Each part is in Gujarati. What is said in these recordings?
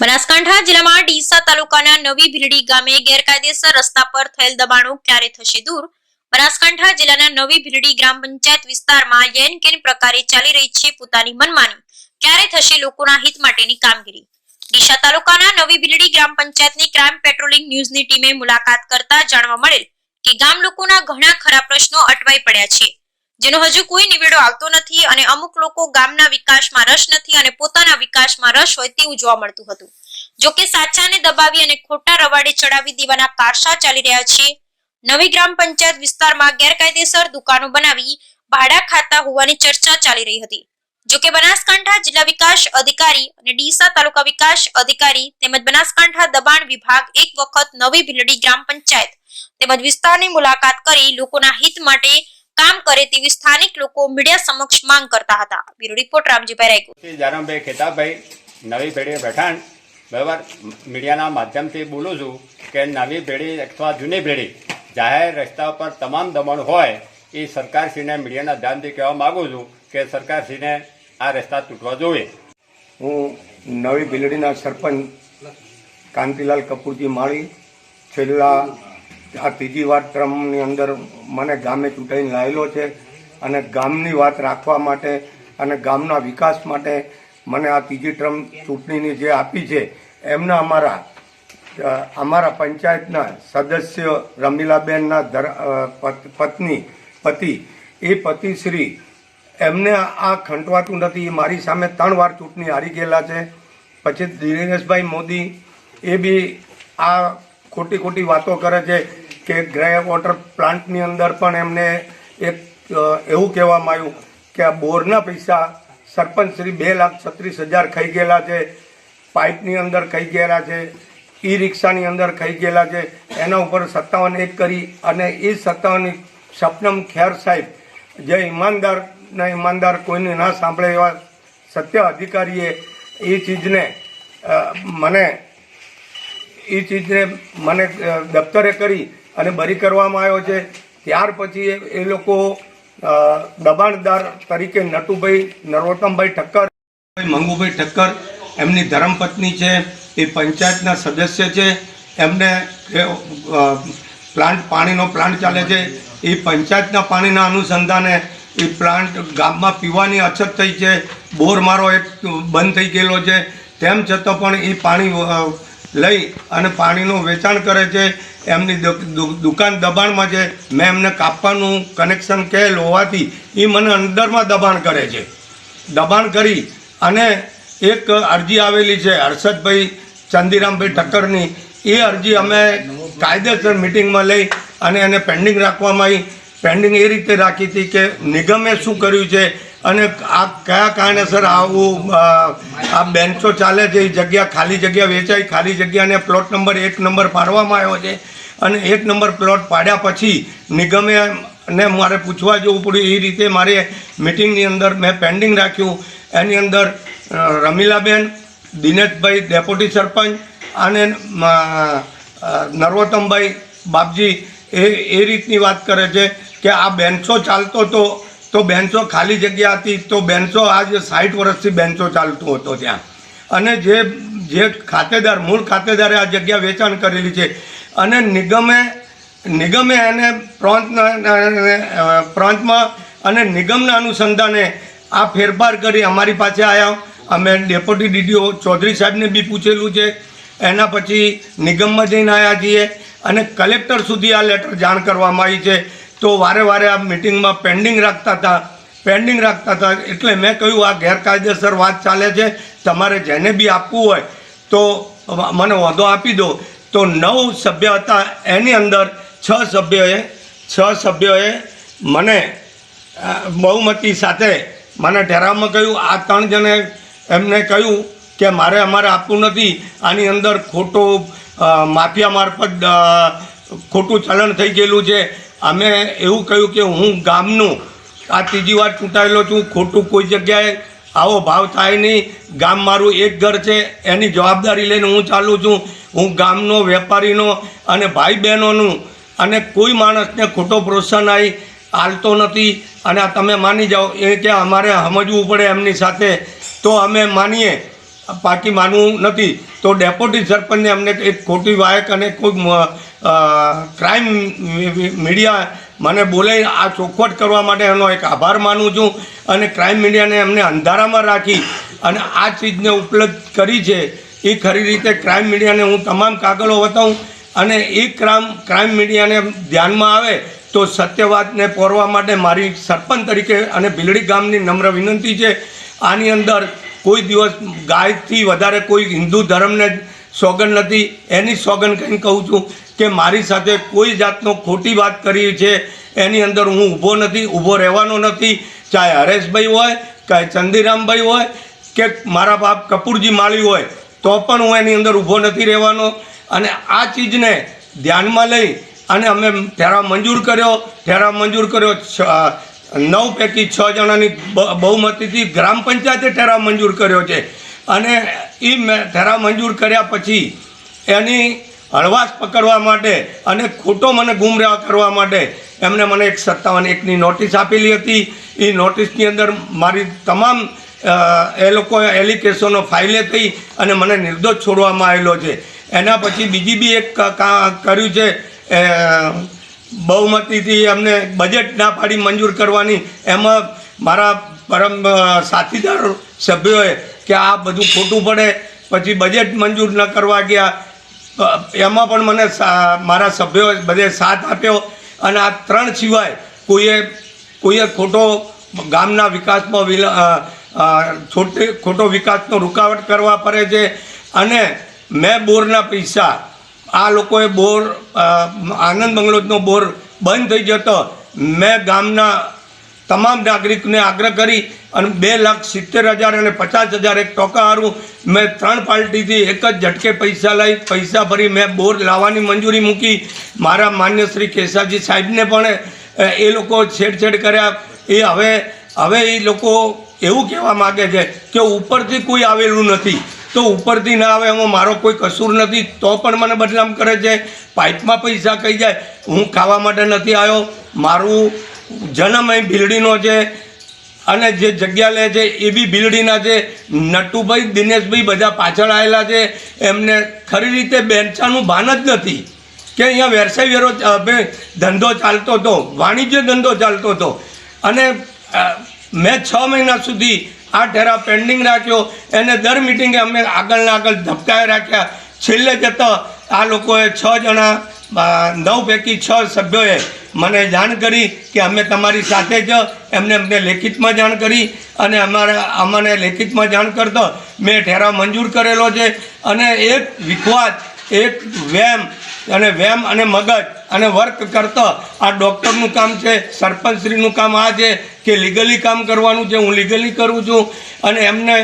બનાસકાંઠા જિલ્લામાં ડીસા તાલુકાના નવી ભીલડી ગામે ગેરકાયદેસર રસ્તા પર થયેલ દબાણો ક્યારે થશે દૂર? બનાસકાંઠા જિલ્લાના નવી ભીલડી ગ્રામ પંચાયત વિસ્તારમાં યેન કેન પ્રકારે ચાલી રહી છે પોતાની મનમાની. ક્યારે થશે લોકોના હિત માટેની કામગીરી? ડીસા તાલુકાના નવી ભીલડી ગ્રામ પંચાયતની ક્રાઇમ પેટ્રોલિંગ ન્યૂઝની ટીમે મુલાકાત કરતા જાણવા મળેલ કે ગામ લોકોના ઘણા ખરા પ્રશ્નો અટવાઈ પડ્યા છે. જેનો હજુ કોઈ નિવેડો આવતો નથી અને અમુક લોકો ગામના વિકાસમાં રસ નથી અને પોતાના વિકાસમાં રસ હોય તેવું જોવા મળતું હતું. જો કે સાચાને દબાવી અને ખોટા રવાડે ચડાવી દેવાના કારસા ચાલી રહ્યા છે નવી ગ્રામ પંચાયત વિસ્તારમાં ગેરકાયદેસર દુકાનો બનાવી ભાડા ખાતા હોવાની ચર્ચા ચાલી રહી હતી. જોકે બનાસકાંઠા જિલ્લા વિકાસ અધિકારી અને ડીસા તાલુકા વિકાસ અધિકારી તેમજ બનાસકાંઠા દબાણ વિભાગ એક વખત નવી ભીલડી ગ્રામ પંચાયત તેમજ વિસ્તારની મુલાકાત કરી લોકોના હિત માટે કામ કરે તેવી સ્થાનિક લોકો મીડિયા સમક્ષ માંગ કરતા હતા. બ્યુરો રિપોર્ટ રામજીભાઈ શ્રી જારમભાઈ ખેતાભાઈ નવી પેઢી પઠાણ બરાબર? મીડિયાના માધ્યમથી બોલું છું કે નવી પેઢી અથવા જૂની પેઢી જાહેર રસ્તા પર તમામ દમણ હોય એ સરકારશ્રીને મીડિયાના ધ્યાનથી કહેવા માગું છું કે સરકારશ્રીને આ રસ્તા તૂટવા જોઈએ. હું નવી બિલડીના સરપંચ કાંતિલાલ કપૂરજી માળી છેલ્લા આ ત્રીજી વાર ક્રમની અંદર મને ગામે ચૂંટાઈને લાવેલો છે અને ગામની વાત રાખવા માટે અને ગામના વિકાસ માટે મને આ ત્રીજી ટ્રમ ચૂંટણીની જે આપી છે, એમના અમારા અમારા પંચાયતના સદસ્ય રમીલાબેનના ધર પત્ની, પતિ, એ પતિશ્રી, એમને આ ખંટવાતું નથી. એ મારી સામે ત્રણ વાર ચૂંટણી હારી ગયેલા છે. પછી દિનેશભાઈ મોદી, એ બી આ ખોટી ખોટી વાતો કરે છે. કે ગ્રે વોટર પ્લાન્ટની અંદર પણ એમને એક એવું કહેવામાં આવ્યું કે આ બોરના પૈસા સરપંચ શ્રી બે લાખ છત્રીસ હજાર ખાઈ ગયેલા છે, પાઇપની અંદર ખાઈ ગયેલા છે ઈ રિક્ષાની અંદર ખાઈ ગયેલા છે, એના ઉપર સત્તાવન એક કરી અને એ સત્તાવન સપનમ ખેર સાહેબ, જે ઈમાનદાર ના ઈમાનદાર કોઈને ના સાંભળે એવા સત્ય અધિકારીએ એ ચીજને મને એ ચીજને મને દફતરે કરી અને બરી કરવામાં આવ્યો છે. ત્યાર પછી એ- લોકો દબાણદાર તરીકે નટુભાઈ, નરોત્તમભાઈ ઠક્કર, મંગુભાઈ ઠક્કર, એમની ધર્મપત્ની છે, એ પંચાયતના સદસ્ય છે. એમને પ્લાન્ટ, પાણીનો પ્લાન્ટ ચાલે છે. એ પંચાયતના પાણીના અનુસંધાને એ પ્લાન્ટ ગામમાં પીવાની અછત થઈ છે. બોર મારો એક બંધ થઈ ગયેલો છે. તેમ છતાં પણ એ પાણી લઈ અને પાણીનું વેચાણ કરે છે. એમની દુકાન દબાણમાં છે. મેં એમને કાપવાનું કનેક્શન કહેલ હોવાથી એ મને અંદરમાં દબાણ કરે છે. દબાણ કરી અને એક અરજી આવેલી છે હર્ષદભાઈ ચંદીરામભાઈ ઠક્કરની. એ અરજી અમે કાયદેસર મિટિંગમાં લઈ અને એને પેન્ડિંગ રાખવામાં આવી. પેન્ડિંગ એ રીતે રાખી હતી કે નિગમે શું કર્યું છે અને આ કયા કારણેસર આવું આ બેન્ચો ચાલે છે, એ જગ્યા ખાલી જગ્યા વેચાઈ ખાલી જગ્યાને પ્લોટ નંબર એક નંબર પાડવામાં આવ્યો છે. અને એક નંબર પ્લોટ પાડ્યા પછી નિગમે ને મારે પૂછવા જવું પડ્યું, એ રીતે મારે મિટિંગની અંદર મેં પેન્ડિંગ રાખ્યું. એની અંદર રમીલાબેન, દિનેશભાઈ, ડેપ્યુટી સરપંચ અને નરોત્તમભાઈ બાપજી એ એ રીતની વાત કરે છે કે આ બેન્ચો ચાલતો તો તો બેન્ચો ખાલી જગ્યા હતી, તો બેન્ચો આજે સાઠ વર્ષથી બેન્ચો ચાલતું હતો ત્યાં. અને જે જે ખાતેદાર, મૂળ ખાતેદારે આ જગ્યા વેચાણ કરેલી છે, અને નિગમે નિગમે એને પ્રાંતના પ્રાંતમાં અને નિગમના અનુસંધાને આ ફેરફાર કરી અમારી પાસે આવ્યા અમે ડેપ્યુટી ડીડીઓ ચૌધરી સાહેબને બી પૂછેલું છે. એના પછી નિગમમાં જઈને આવ્યા છીએ. અને કલેક્ટર સુધી આ લેટર જાણ કરવામાં આવી છે. તો વારે વારે આ મિટિંગમાં પેન્ડિંગ રાખતા હતા. પેન્ડિંગ રાખતા હતા એટલે મેં કહ્યું, આ ગેરકાયદેસર વાત ચાલે છે. તમારે જેને બી આપવું હોય, તો મને વાંધો આપી દો. તો નવ સભ્ય હતા. એની અંદર છ સભ્યોએ છ સભ્યોએ મને બહુમતી સાથે મને ઠેરાવમાં કહ્યું. આ ત્રણ જણે એમને કહ્યું કે, મારે અમારે આપવું નથી. આની અંદર ખોટો માફિયા મારફત ખોટું ચલણ થઈ ગયેલું છે. અમે એવું કહ્યું કે હું ગામનું, આ ત્રીજી વાર ચૂંટાયેલો છું, ખોટું કોઈ જગ્યાએ આવો ભાવ થાય નહીં. ગામ મારું એક ઘર છે, એની જવાબદારી લઈને હું ચાલું છું. હું ગામનો વેપારીનો અને ભાઈ બહેનોનું અને કોઈ માણસને ખોટો પ્રોત્સાહન આવી હાલતો નથી. અને આ તમે માની જાઓ, એ કે અમારે સમજવું પડે એમની સાથે. તો અમે માનીએ પાકી માનવું નથી. તો ડેપ્યુટી સરપંચને અમને એક ખોટી વાયક અને કોઈ ક્રાઇમ મીડિયા મને બોલાવી આ ચોખવટ કરવા માટે એનો એક આભાર માનું છું અને ક્રાઇમ મીડિયાને એમને અંધારામાં રાખી અને આ ચીજને ઉપલબ્ધ કરી છે. એ ખરી રીતે ક્રાઇમ મીડિયાને હું તમામ કાગળો બતાવું અને એ ક્રાઇમ ક્રાઇમ મીડિયાને ધ્યાનમાં આવે તો સત્યવાદને પોરવા માટે મારી સરપંચ તરીકે અને ભીલડી ગામની નમ્ર વિનંતી છે. આની અંદર કોઈ દિવસ ગાયથી વધારે કોઈ હિન્દુ ધર્મને સોગન નથી. એની સોગન કહીને કહું છું કે મારી સાથે કોઈ જાતનો ખોટી વાત કરી છે. એની અંદર હું ઊભો નથી, ઊભો રહેવાનો નથી. ચાહે હરેશભાઈ હોય, ચાહે ચંદીરામભાઈ હોય, કે મારા બાપ કપૂરજી માળી હોય, તો પણ હું એની અંદર ઊભો નથી રહેવાનો. અને આ ચીજને ધ્યાનમાં લઈ અને અમે ઠેરાવ મંજૂર કર્યો. ઠેરાવ મંજૂર કર્યો છ- નવ પૈકી છ જણાની બહુમતીથી ગ્રામ પંચાયતે ઠેરાવ મંજૂર કર્યો છે. અને એ ઠેરાવ મંજૂર કર્યા પછી એની હળવાશ પકડવા માટે અને ખોટો મને ગુમરાહ કરવા માટે એમણે મને એક સત્તાવન એકની નોટિસ આપેલી હતી. એ નોટિસની અંદર મારી તમામ એ લોકો એલિકેશનો ફાઇલે થઈ અને મને નિર્દોષ છોડવામાં આવેલો છે. એના પછી બીજી બી એક કર્યું છે બહુમતીથી અમને બજેટ ના પાડી મંજૂર કરવાની. એમાં મારા પરમ સાથીદાર સભ્યોએ કે આ બધું ખોટું પડે, પછી બજેટ મંજૂર ન કરવા ગયા. એમાં પણ મને મારા સભ્યો બધે સાથ આપ્યો. અને આ ત્રણ સિવાય કોઈએ કોઈએ ખોટો ગામના વિકાસમાં વિલ- છોટે ખોટો વિકાસનો રૂકાવટ કરવા પડે છે. અને મેં બોરના પૈસા, આ લોકોએ બોર આનંદ બંગલોજનો બોર બંધ થઈ જતો. મેં ગામના તમામ નાગરિકને આગ્રહ કરી અને બે લાખ સિત્તેર હજાર અને પચાસ હજાર એક ટોકા હારું મેં ત્રણ પાર્ટીથી એક જ ઝટકે પૈસા લઈ, પૈસા ભરી મેં બોર લાવવાની મંજૂરી મૂકી. મારા માન્ય શ્રી કેશાજી સાહેબને પણ એ લોકો છેડછેડ કર્યા. એ હવે હવે એ લોકો એવું કહેવા માગે છે કે ઉપરથી કોઈ આવેલું નથી. તો ઉપરથી ના આવે, એમાં મારો કોઈ કસૂર નથી. તો પણ મને બદનામ કરે છે. પાઇપમાં પૈસા કહી જાય. હું ખાવા માટે નથી આવ્યો. મારું જન્મ અહીં ભીલડીનો છે અને જે જગ્યા લે છે એ બી ભીલડીના છે. નટુભાઈ, દિનેશભાઈ બધા પાછળ આવેલા છે. એમને ખરી રીતે બેન્ચાનું ભાન જ નથી કે અહીંયા વ્યવસાય વેરો ધંધો ચાલતો હતો, વાણિજ્ય ધંધો ચાલતો હતો. અને મેં છ મહિના સુધી આ ઠેરા પેન્ડિંગ રાખ્યો. એને દર મિટિંગે અમે આગળના આગળ ધબકાએ રાખ્યા. છેલ્લે જતાં આ લોકોએ છ જણા નવ પૈકી છ સભ્યોએ મને જાણ કરી કે અમે તમારી સાથે જ એમને અમને લેખિતમાં જાણ કરી અને અમારા અમને લેખિતમાં જાણ કરતો મેં ઠેરાવ મંજૂર કરેલો છે અને એક વિખવાદ, એક વેમ અને વેમ અને મગજ અને વર્ક કરતો આ ડૉક્ટરનું કામ છે, સરપંચશ્રીનું કામ આ છે કે લીગલી કામ કરવાનું છે, હું લીગલી કરું છું અને એમને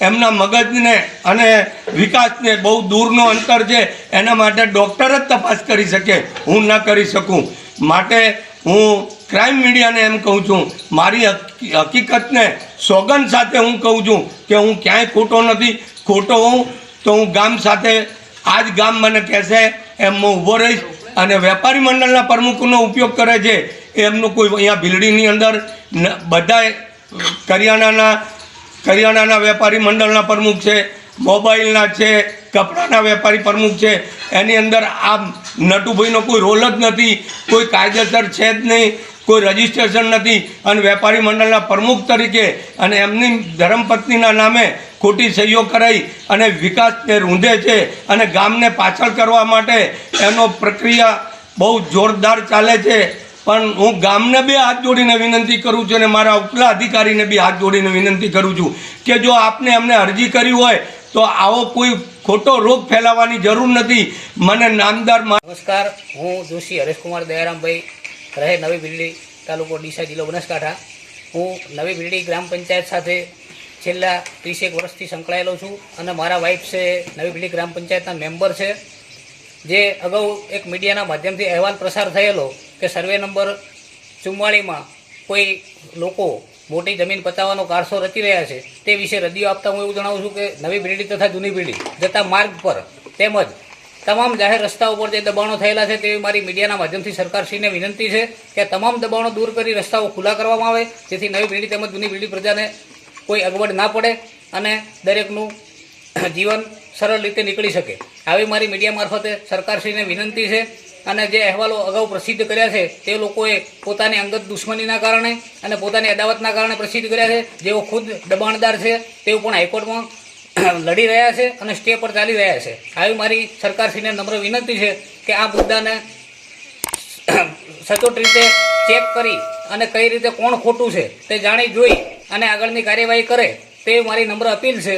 એમના મગજને અને વિકાસને બહુ દૂરનો અંતર છે, એના માટે ડૉક્ટર જ તપાસ કરી શકે. હું ન કરી શકું. માટે હું ક્રાઇમ મીડિયાને એમ કહું છું, મારી હકી- હકીકતને સોગન સાથે હું કહું છું કે હું ક્યાંય ખોટો નથી. ખોટો હોઉં તો હું ગામ સાથે આ જ ગામ મને કહેશે, એમ હું ઊભો રહીશ અને વેપારી મંડળના પ્રમુખનો ઉપયોગ કરે છે. એમનું કોઈ અહીંયા ભીલડીની અંદર બધા કરિયાણાના કરિયાણાના વેપારી મંડળના પ્રમુખ છે, મોબાઈલના છે, કપડાના વેપારી પ્રમુખ છે. એની અંદર આ નટુભાઈનો કોઈ રોલ જ નથી, કોઈ કાયદેસર છે જ નહીં, કોઈ રજિસ્ટ્રેશન નથી. અને વેપારી મંડળના પ્રમુખ તરીકે અને એમની ધર્મપત્નીના નામે ખોટી સહીઓ કરાઈ અને વિકાસને રૂંધે છે અને ગામને પાછળ કરવા માટે એનો પ્રક્રિયા બહુ જોરદાર ચાલે છે. પણ હું ગામને બે હાથ જોડીને વિનંતી કરું છું અને મારા ઉપલા અધિકારીને બી હાથ જોડીને વિનંતી કરું છું કે જો આપને અમને અરજી કરી હોય તો આવો કોઈ ખોટો રોગ ફેલાવવાની જરૂર નથી. મને નામદાર નમસ્કાર, હું જોશી હરેશકુમાર દયારામભાઈ, રહે નવી બિલ્ડી તાલુકો ડીસા જિલ્લો બનાસકાંઠા. હું નવી બિલ્ડી ગ્રામ પંચાયત સાથે છેલ્લા ત્રીસેક વર્ષથી સંકળાયેલો છું અને મારા વાઇફ છે, નવી બિલ્ડી ગ્રામ પંચાયતના મેમ્બર છે, જે અગાઉ એક મીડિયાના માધ્યમથી અહેવાલ પ્રસાર થયેલો કે સર્વે નંબર ચુમ્માળીમાં કોઈ લોકો મોટી જમીન પતાવવાનો કારસો રચી રહ્યા છે, તે વિશે રદિયો આપતા હું એવું જણાવું છું કે નવી પેઢી તથા જૂની પેઢી જતા માર્ગ પર તેમજ તમામ જાહેર રસ્તાઓ પર જે દબાણો થયેલા છે તેવી મારી મીડિયાના માધ્યમથી સરકારશ્રીને વિનંતી છે કે તમામ દબાણો દૂર કરી રસ્તાઓ ખુલ્લા કરવામાં આવે, જેથી નવી પેઢી તેમજ જૂની પેઢી પ્રજાને કોઈ અગવડ ના પડે અને દરેકનું જીવન સરળ રીતે નીકળી શકે. આવી મારી મીડિયા મારફતે સરકારશ્રીને વિનંતી છે અને જે અહેવાલો અગાઉ પ્રસિદ્ધ કર્યા છે, તે લોકોએ પોતાની અંગત દુશ્મનીના કારણે અને પોતાની અદાવતના કારણે પ્રસિદ્ધ કર્યા છે. જેઓ ખુદ દબાણદાર છે, તેઓ પણ હાઈકોર્ટમાં લડી રહ્યા છે અને સ્ટે પર ચાલી રહ્યા છે. આવી મારી સરકારશ્રીને નમ્ર વિનંતી છે કે આ મુદ્દાને સચોટ રીતે ચેક કરી અને કઈ રીતે કોણ ખોટું છે તે જાણી જોઈ અને આગળની કાર્યવાહી કરે, તે મારી નમ્ર અપીલ છે.